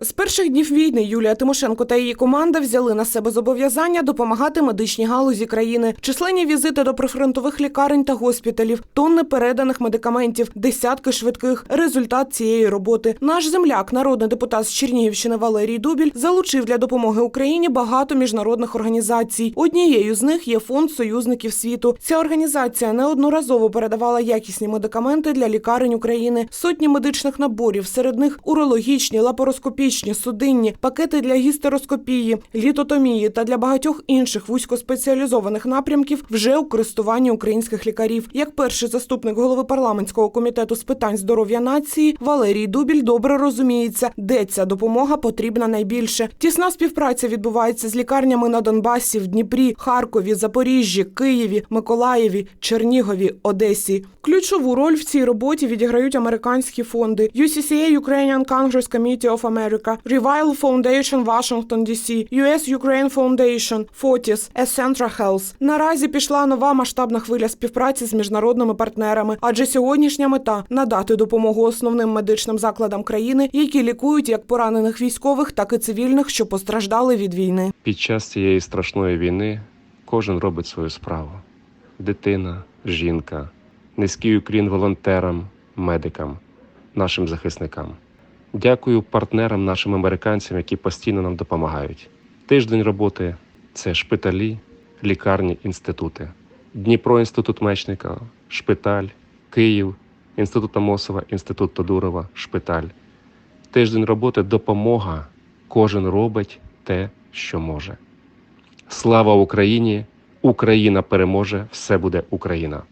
З перших днів війни Юлія Тимошенко та її команда взяли на себе зобов'язання допомагати медичній галузі країни. Численні візити до прифронтових лікарень та госпіталів, тонни переданих медикаментів, десятки швидких. Результат цієї роботи. Наш земляк, народний депутат з Чернігівщини Валерій Дубіль, залучив для допомоги Україні багато міжнародних організацій. Однією з них є фонд союзників світу. Ця організація неодноразово передавала якісні медикаменти для лікарень України, сотні медичних наборів, серед них урологічні, лапароскопічні, судинні, пакети для гістероскопії, літотомії та для багатьох інших вузькоспеціалізованих напрямків вже у користуванні українських лікарів. Як перший заступник голови парламентського комітету з питань здоров'я нації Валерій Дубіль добре розуміється, де ця допомога потрібна найбільше. Тісна співпраця відбувається з лікарнями на Донбасі, в Дніпрі, Харкові, Запоріжжі, Києві, Миколаєві, Чернігові, Одесі. Ключову роль в цій роботі відіграють американські фонди UCCA Ukrainian Congress Committee of America, Revival Foundation Washington DC, US Ukraine Foundation, Fortis, Essentra Health. Наразі пішла нова масштабна хвиля співпраці з міжнародними партнерами, адже сьогоднішня мета надати допомогу основним медичним закладам країни, які лікують як поранених військових, так і цивільних, що постраждали від війни. Під час цієї страшної війни кожен робить свою справу: дитина, жінка, низький уклін волонтерам, медикам, нашим захисникам. Дякую партнерам, нашим американцям, які постійно нам допомагають. Тиждень роботи це шпиталі, лікарні, інститути. Дніпро інститут мечника, шпиталь, Київ, інститут Амосова, інститут Тодурова, шпиталь. Тиждень роботи допомога. Кожен робить те, що може. Слава Україні! Україна переможе! Все буде Україна!